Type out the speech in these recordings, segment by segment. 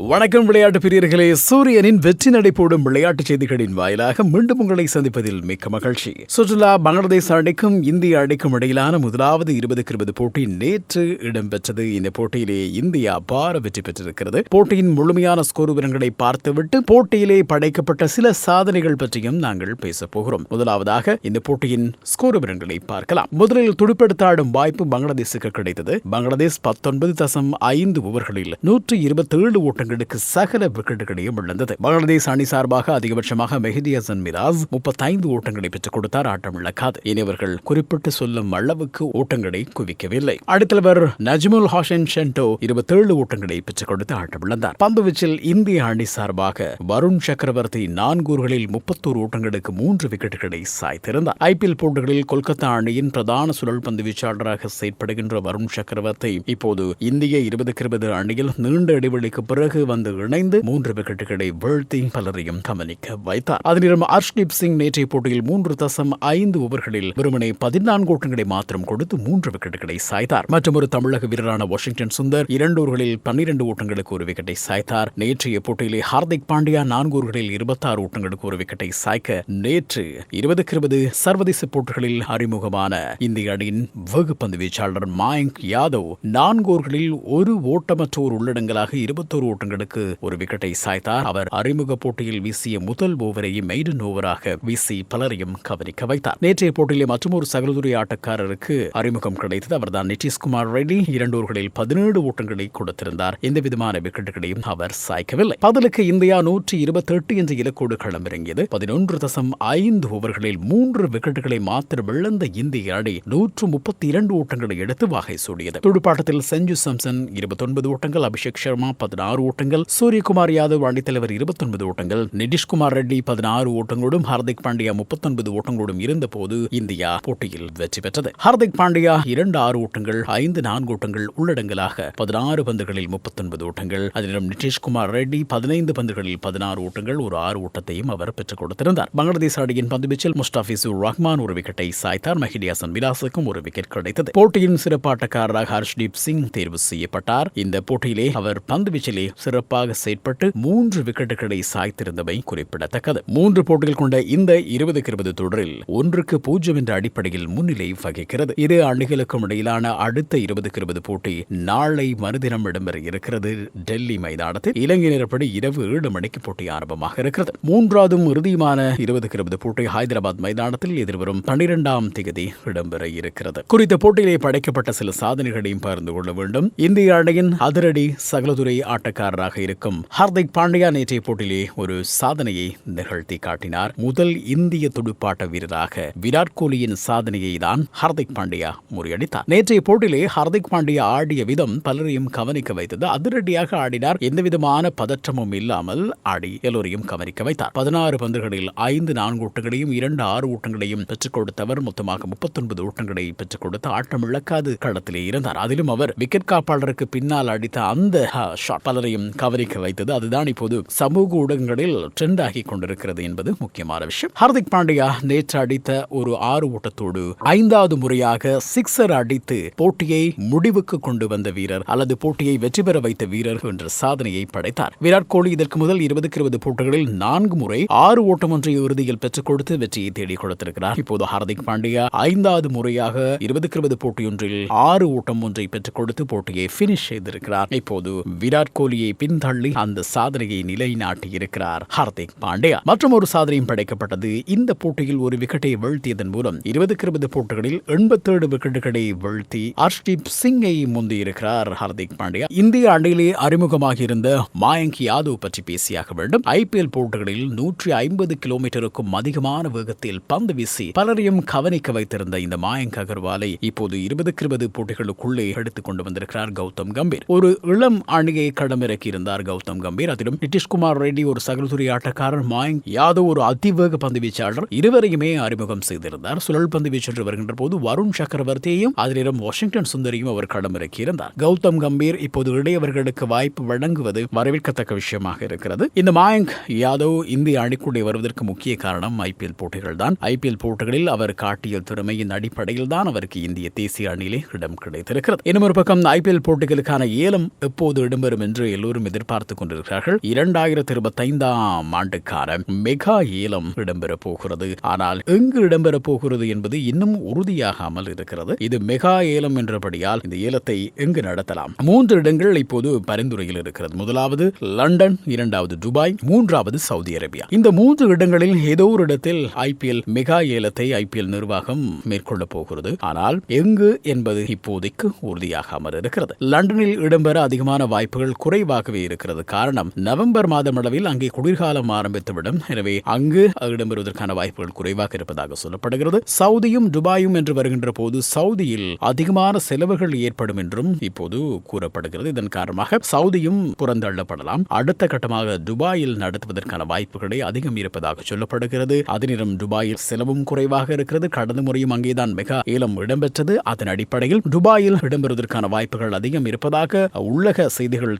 வணக்கம் விளையாட்டு பிரியர்களே. சூரியனின் வெற்றி நடைபோடும் விளையாட்டு செய்திகளின் வாயிலாக மீண்டும் உங்களை சந்திப்பதில் மிக்க மகிழ்ச்சி. சுற்றுலா பங்களாதேஷ் அணிக்கும் இந்திய அணிக்கும் இடையிலான முதலாவது இருபதுக்கு இருபது போட்டி நேற்று இடம்பெற்றது. இந்த போட்டியிலே இந்தியா அபார வெற்றி பெற்றிருக்கிறது. போட்டியின் முழுமையான ஸ்கோர் விவரங்களை பார்த்துவிட்டு போட்டியிலே படைக்கப்பட்ட சில சாதனைகள் பற்றியும் நாங்கள் பேசப் போகிறோம். முதலாவதாக இந்த போட்டியின் ஸ்கோர் விவரங்களை பார்க்கலாம். முதலில் துடுப்பெடுத்தாடும் வாய்ப்பு பங்களாதேஷுக்கு கிடைத்தது. பங்களாதேஷ் பத்தொன்பது தசம் ஐந்து ஓவர்களில் நூற்றி இருபத்தேழு ரன்களுக்கு சகல விக்கெட்டுகளையும் இழந்தது பங்களாதேஷ் அணி சார்பாக அதிகபட்சமாக மெஹதி ஹசன் மிராஸ் முப்பத்தைந்து ஓட்டங்களை பெற்றுக் கொடுத்தார் ஆட்டம் இழக்காது இனிவர்கள் குறிப்பிட்டு சொல்லும் அளவுக்கு ஓட்டங்களை குவிக்கவில்லை. அடுத்தவர் நஜ்முல் ஹாசன் ஷென்டோ இருபத்தேழு ஓட்டங்களை பெற்றுக் கொடுத்து ஆட்டம் இழந்தார் பந்துவீச்சில் இந்திய அணி சார்பாக வருண் சக்கரவர்த்தி நான்கு ஓவர்களில் முப்பத்தோரு ஓட்டங்களுக்கு மூன்று விக்கெட்டுகளை சாய்த்திருந்தார். ஐபிஎல் போட்டிகளில் கொல்கத்தா அணியின் பிரதான சுழல் பந்து வீச்சாளராக செயற்படுகின்ற வருண் சக்கரவர்த்தி இப்போது இந்திய இருபதுக்கு இருபது அணியில் நீண்ட இடைவெளிக்கு பிறகு வந்து இணைந்து மூன்று விக்கெட்டுகளை வீழ்த்தி பலரையும் கவனிக்க வைத்தார். அதனிடம் அர்ஷ்தீப் சிங் நேற்றைய போட்டியில் மூன்று தசம் ஐந்து ஓவர்களில் வெறுமனே பதினான்கு ஓட்டங்களை மாத்திரம் கொடுத்து மூன்று விக்கெட்டுகளை சாய்த்தார். மற்றொரு தமிழக வீரரான வாஷிங்டன் சுந்தர் இரண்டு ஓவர்களில் பன்னிரண்டு ஓட்டங்களுக்கு ஒரு விக்கெட்டை சாய்த்தார். நேற்றைய போட்டியிலே ஹார்திக் பாண்டியா நான்கு ஓவர்களில் இருபத்தாறு ஓட்டங்களுக்கு ஒரு விக்கெட்டை சாய்க்க நேற்று இருபதுக்கு இருபது சர்வதேச போட்டிகளில் அறிமுகமான இந்திய அணியின் வெகுப்பந்து வீச்சாளர் மாயங்க் யாதவ் நான்கு ஓவர்களில் ஒரு ஓட்டமற்ற ஒரு உள்ளடங்கலாக இருபத்தோரு ரன்களுக்கு ஒரு விக்கெட்டை சாய்த்தார். அவர் அறிமுக போட்டியில் வீசிய முதல் ஓவரை மெய்டன் ஓவராக வீசி பலரையும் கவனிக்க வைத்தார். நேற்றைய போட்டியிலே மற்றொரு சகலதுறை ஆட்டக்காரருக்கு அறிமுகம் கிடைத்தது. அவர்தான் நிதிஷ்குமார் ரெட்டி. இரண்டு ஓவர்களில் பதினேழு ஓட்டங்களை கொடுத்திருந்தார். எந்த விதமான விக்கெட்டுகளையும் அவர் சாய்க்கவில்லை. பதிலுக்கு இந்தியா நூற்றி இருபத்தி எட்டு என்ற இலக்கோடு களமிறங்கியது. பதினொன்று தசம் ஐந்து ஓவர்களில் மூன்று விக்கெட்டுகளை மாத்திரம் இழந்த இந்திய அணி நூற்று முப்பத்தி இரண்டு ஓட்டங்களை எடுத்து வகை சூடியது. துடுப்பாட்டத்தில் செஞ்சு சம்சன் இருபத்தொன்பது ஓட்டங்கள் அபிஷேக் சர்மா பதினாறு ஓட்டங்கள் சூரியகுமார் யாதவ் அணித்தலைவர் இருபத்தொன்பது ஓட்டங்கள் நிதிஷ்குமார் ரெட்டி பதினாறு ஓட்டங்களோடும் ஹார்திக் பாண்டியா முப்பத்தொன்பது ஓட்டங்களோடும் இருந்தபோது இந்தியா போட்டியில் வெற்றி பெற்றது. ஹார்திக் பாண்டியா இரண்டு ஆறு ஓட்டங்கள் ஐந்து நான்கு ஓட்டங்கள் உள்ளடங்கலாக பதினாறு பந்துகளில் முப்பத்தொன்பது ஓட்டங்கள் அதிலும் நிதிஷ்குமார் ரெட்டி பதினைந்து பந்துகளில் பதினாறு ஓட்டங்கள் ஒரு ஆறு ஓட்டத்தையும் அவர் பெற்றுக் கொடுத்திருந்தார். பங்களாதேஷ் அணியின் பந்துவீச்சில் முஸ்டாபிசூர் ரஹ்மான் ஒரு விக்கெட்டை சாய்த்தார். மஹிடியாசன் விலாசுக்கும் ஒரு விக்கெட் கிடைத்தது. போட்டியின் சிறப்பாட்டக்காரராக ஹர்ஷ்தீப் சிங் தேர்வு செய்யப்பட்டார். இந்த போட்டியிலே அவர் பந்துவீச்சிலே சிறப்பாக செயற்பட்டு மூன்று விக்கெட்டுகளை சாய்த்திருந்தமை குறிப்பிடத்தக்கது. மூன்று போட்டிகள் கொண்ட இந்த இருபதுக்கு இருபது தொடரில் ஒன்றுக்கு பூஜ்ஜியம் என்ற அடிப்படையில் முன்னிலை வகிக்கிறது. இரு அணிகளுக்கும் இடையிலான அடுத்த இருபதுக்கு இருபது போட்டி நாளை மறுதினம் இடம்பெற இருக்கிறது. டெல்லி மைதானத்தில் இலங்கை நேரப்படி இரவு ஏழு மணிக்கு போட்டி ஆரம்பமாக இருக்கிறது. மூன்றாவதும் இறுதியுமான இருபதுக்கு இருபது போட்டி ஹைதராபாத் மைதானத்தில் எதிர்வரும் பனிரெண்டாம் தேதி இடம்பெற இருக்கிறது. குறித்த போட்டியிலே படைக்கப்பட்ட சில சாதனைகளையும் பகிர்ந்து கொள்ள வேண்டும். இந்திய அணியின் அதிரடி சகலதுறை ஆட்டக்காரராக இருக்கும். ஹார்திக் பாண்டியா நேற்றைய போட்டியிலே ஒரு சாதனையை நிகழ்த்தி காட்டினார். முதல் இந்திய துடுப்பாட்ட வீரராக விராட் கோலியின் சாதனையை தான் ஹார்திக் பாண்டியா முறியடித்தார். நேற்றைய போட்டியிலே ஹார்திக் பாண்டியா ஆடிய விதம் பலரையும் கவனிக்க வைத்தது. அதிரடியாக ஆடினார். எந்தவிதமான பதற்றமும் இல்லாமல் ஆடி எல்லோரையும் கவனிக்க வைத்தார். பதினாறு பந்துகளில் ஐந்து நான்கு ஓட்டங்களையும் இரண்டு ஆறு ஓட்டங்களையும் பெற்றுக் கொடுத்தவர். மொத்தமாக முப்பத்தொன்பது ஓட்டங்களை பெற்றுக் கொடுத்து ஆட்டம் இழக்காது களத்திலே இருந்தார். அதிலும் அவர் விக்கெட் காப்பாளருக்கு பின்னால் அடித்த அந்த ஷாட் பலரையும் கவனிக்க வைத்தது. அதுதான் இப்போது சமூக ஊடகங்களில் ட்ரெண்ட் ஆகி கொண்டிருக்கிறது என்பது முக்கியமான விஷயம். ஹார்திக் பாண்டியா நேற்று அடித்த ஒரு ஆறு ஓட்டத்தோடு ஐந்தாவது முறையாக சிக்ஸர் அடித்து போட்டியை முடிவுக்கு கொண்டு வந்த வீரர் அல்லது போட்டியை வெற்றி பெற வைத்த வீரர் என்ற சாதனையை படைத்தார். விராட் கோலி இதற்கு முதல் இருபதுக்கு இருபது போட்டிகளில் நான்கு முறை ஆறு ஓட்டம் ஒன்றை இறுதியில் பெற்றுக் கொடுத்து வெற்றியை தேடி கொடுத்திருக்கிறார். இப்போது ஹார்திக் பாண்டியா ஐந்தாவது முறையாக இருபதுக்கு இருபது போட்டியொன்றில் ஆறு ஓட்டம் ஒன்றை பெற்றுக் கொடுத்து போட்டியை பினிஷ் செய்திருக்கிறார். இப்போது விராட் கோலியை பின்தள்ளி அந்த சாதனையை நிலைநாட்டியிருக்கிறார். ஹார்திக் பாண்டியா மற்றும் ஒரு சாதனையும் படைக்கப்பட்டது இந்த போட்டியில் ஒரு விக்கெட்டை வீழ்த்தியதன் மூலம் இருபதுக்கு இருபது போட்டிகளில் எண்பத்தேழு விக்கெட்டுகளை வீழ்த்தி அர்ஷ்தீப் சிங்கை முந்தியிருக்கிறார் ஹார்திக் பாண்டியா இந்திய அணியிலே அறிமுகமாக இருந்த மாயங்க் யாதவ் பற்றி பேசியாக வேண்டும். ஐபிஎல் போட்டிகளில் நூற்றி ஐம்பது கிலோமீட்டருக்கும் அதிகமான வேகத்தில் பந்து வீசி பலரையும் கவனிக்க வைத்திருந்த இந்த மாயங்க் அகர்வாலை இப்போது இருபதுக்கு இருபது போட்டிகளுக்குள்ளே எடுத்துக் கொண்டு வந்திருக்கிறார் கௌதம் கம்பீர். ஒரு இளம் அணியை களமிறக்கி களமிறக்கியிருந்தார் கௌதம் கம்பீர். அதிலும் நிதிஷ்குமார் ரெட்டி ஒரு சகலதுறை ஆட்டக்காரர் மாயங்க் யாதவ் ஒரு அதிவேக பந்து வீச்சாளர். இருவரையுமே அறிமுகம் செய்திருந்தார். சுழல் பந்து வீச்சென்று வருகின்ற போது வருண் சக்கரவர்த்தியையும் அதிலும் வாஷிங்டன் சுந்தரியும் அவர் களமிறக்கியிருந்தார். கௌதம் கம்பீர் இப்போது இடையவர்களுக்கு வாய்ப்பு வழங்குவது வரவேற்கத்தக்க விஷயமாக இருக்கிறது. இந்த மாயங்க் யாதவ் இந்திய அணிக்குள்ளே வருவதற்கு முக்கிய காரணம் ஐபிஎல் போட்டிகள் தான் ஐபிஎல் போட்டிகளில் அவர் காட்டிய திறமையின் அடிப்படையில் தான் அவருக்கு இந்திய தேசிய அணியிலே இடம் கிடைத்திருக்கிறது. இன்னும் ஒரு பக்கம் ஐபிஎல் போட்டிகளுக்கான ஏலம் எப்போது இடம்பெறும் என்று எல்லோரும் எதிர்பார்த்துக் கொண்டிருக்கிறார்கள். இரண்டாயிரத்தி இருபத்தைந்தாம் ஆண்டுக்கான மெகா ஏலம் இடம்பெற போகிறது. ஆனால் எங்கு இடம்பெற போகிறது என்பது இன்னும் உறுதியாகாமல் இருக்கிறது. இது மெகா ஏலம் என்றபடியால் இந்த ஏலத்தை எங்கு நடத்தலாம்? மூன்று இடங்கள் இப்போது பரிந்துரையில் இருக்கிறது. முதலாவது லண்டன் இரண்டாவது துபாய் மூன்றாவது சவுதி அரேபியா. இந்த மூன்று இடங்களில் ஏதோ ஒரு இடத்தில் ஐபிஎல் மெகா ஏலத்தை ஐபிஎல் நிர்வாகம் மேற்கொள்ள போகிறது. ஆனால் எங்கு என்பது இப்போதைக்கு உறுதியாகாமல் இருக்கிறது. லண்டனில் இடம்பெற அதிகமான வாய்ப்புகள் குறைவாக குறைவாகவே இருக்கிறது. காரணம் நவம்பர் மாதம் அளவில் அங்கே குளிர்காலம் ஆரம்பித்துவிடும். எனவே அங்கு இடம்பெறுவதற்கான வாய்ப்புகள் குறைவாக இருப்பதாக சொல்லப்படுகிறது. சவுதியும் துபாயும் என்று வருகின்ற போது சவுதியில் அதிகமான செலவுகள் ஏற்படும் என்றும் இப்போது கூறப்படுகிறது. இதன் காரணமாக சவுதியும் புறந்தள்ளப்படலாம். அடுத்த கட்டமாக துபாயில் நடத்துவதற்கான வாய்ப்புகளே அதிகம் இருப்பதாக சொல்லப்படுகிறது. அதே நேரம் துபாயில் செலவும் குறைவாக இருக்கிறது. கடந்த முறையும் அங்கேதான் மெகா ஏலம் இடம்பெற்றது. அதன் அடிப்படையில் துபாயில் இடம்பெறுவதற்கான வாய்ப்புகள் அதிகம் இருப்பதாக உள்ளக செய்திகள்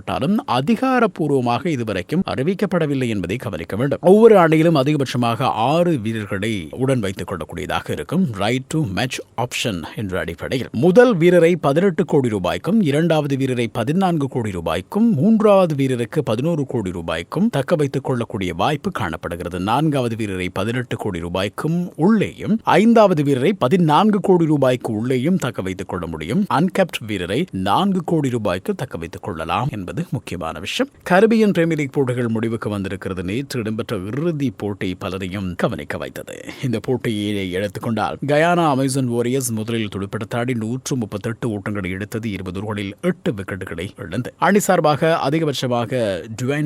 தெரிவிக்கப்பட்டாலும் அதிகாரப்பூர்வமாக இதுவரைக்கும் அறிவிக்கப்படவில்லை என்பதை கவனிக்க வேண்டும். ஒவ்வொரு அணியிலும் அதிகபட்சமாக ஆறு வீரர்களை உடன் வைத்துக் கொள்ளக்கூடியதாக இருக்கும். ரைட் டு மேட்ச் ஆப்ஷன் என்ற அடிப்படையில். முதல் வீரரை பதினெட்டு கோடி ரூபாய்க்கும் இரண்டாவது வீரரை பதினான்கு கோடி ரூபாய்க்கும் மூன்றாவது வீரருக்கு பதினோரு கோடி ரூபாய்க்கும் தக்க வைத்துக் கொள்ளக்கூடிய வாய்ப்பு காணப்படுகிறது. நான்காவது வீரரை பதினெட்டு கோடி ரூபாய்க்கும் உள்ளேயும் ஐந்தாவது வீரரை பதினான்கு கோடி ரூபாய்க்கு உள்ளேயும் தக்க வைத்துக் கொள்ள முடியும். அன்கேப்ட் வீரரை நான்கு கோடி ரூபாய்க்கு தக்க வைத்துக் கொள்ளலாம் என்பது முக்கியமான விஷயம். கரிபியன் பிரீமியர் லீக் போட்டிகள் முடிவுக்கு வந்திருக்கிறது. நேற்று இடம்பெற்ற இறுதி போட்டி பலரையும் கவனிக்க வைத்தது. இந்த போட்டியை எடுத்துக்கொண்டால் கயானா அமேசான் வாரியர்ஸ் முதலில் துடுப்பிடத்தாடி நூற்று முப்பத்தெட்டு ஓட்டங்களை எடுத்தது. இருபது ஓவர்களில் எட்டு விக்கெட்டுகளை இழந்து அணி சார்பாக அதிகபட்சமாக டுவைன்